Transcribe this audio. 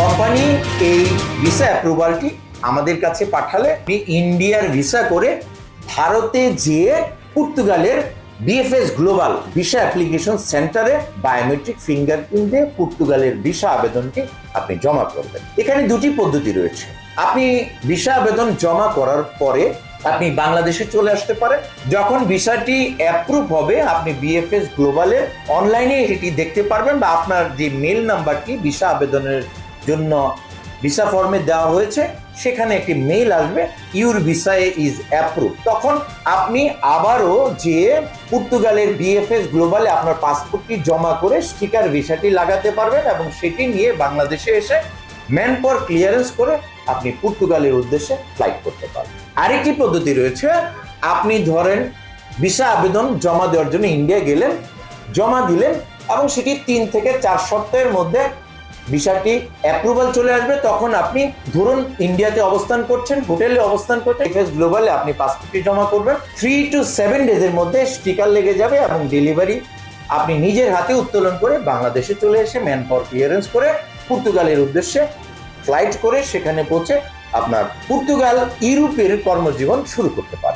Company এই visa অ্যাপ্রুভালটি আমাদের কাছে পাঠালে ইন্ডিয়ার ভিসা করে ভারতে যেয়ে পর্তুগালের বিএফএস গ্লোবাল ভিসা অ্যাপ্লিকেশন সেন্টারে বায়োমেট্রিক ফিঙ্গারপ্রিন্ট দিয়ে পর্তুগালের ভিসা আবেদনটি আপনি জমা করবেন। এখানে দুটি পদ্ধতি রয়েছে। আপনি ভিসা আবেদন জমা করার পরে আপনি বাংলাদেশে চলে আসতে পারেন। যখন ভিসাটি অ্যাপ্রুভ হবে, আপনি বিএফএস গ্লোবালের অনলাইনে এটি দেখতে পারবেন বা আপনার যে মেল নাম্বারটি ভিসা আবেদনের জন্য ভিসা ফর্মে দেওয়া হয়েছে। সেখানে একটি মেইল আসবে ইউর ভিসা ইজ অ্যাপ্রুভ তখন আপনি আবারও যে পর্তুগালের বিএফএস গ্লোবালে আপনার পাসপোর্টটি জমা করে স্টিকার ভিসাটি লাগাতে পারবেন এবং সেটি নিয়ে বাংলাদেশে এসে ম্যান পর ক্লিয়ারেন্স করে আপনি পর্তুগালের উদ্দেশ্যে ফ্লাইট করতে পারবেন। আরেকটি পদ্ধতি রয়েছে, আপনি ধরেন ভিসা আবেদন জমা দেওয়ার জন্য ইন্ডিয়া গেলেন, জমা দিলেন এবং সেটি তিন থেকে চার সপ্তাহের মধ্যে ভিসাটি অ্যাপ্রুভাল চলে আসবে, তখন আপনি ধরুন ইন্ডিয়াতে অবস্থান করছেন হোটেলে অবস্থান করছেন এফএস গ্লোবালে আপনি পাসপোর্টটি জমা করবেন। থ্রি টু সেভেন ডেজের মধ্যে স্টিকার লেগে যাবে এবং ডেলিভারি আপনি নিজের হাতে উত্তোলন করে বাংলাদেশে চলে এসে ম্যান পাওয়ার ক্লিয়ারেন্স করে পর্তুগালের উদ্দেশ্যে ফ্লাইট করে সেখানে পৌঁছে আপনার পর্তুগাল, ইউরোপের কর্মজীবন শুরু করতে পারবেন।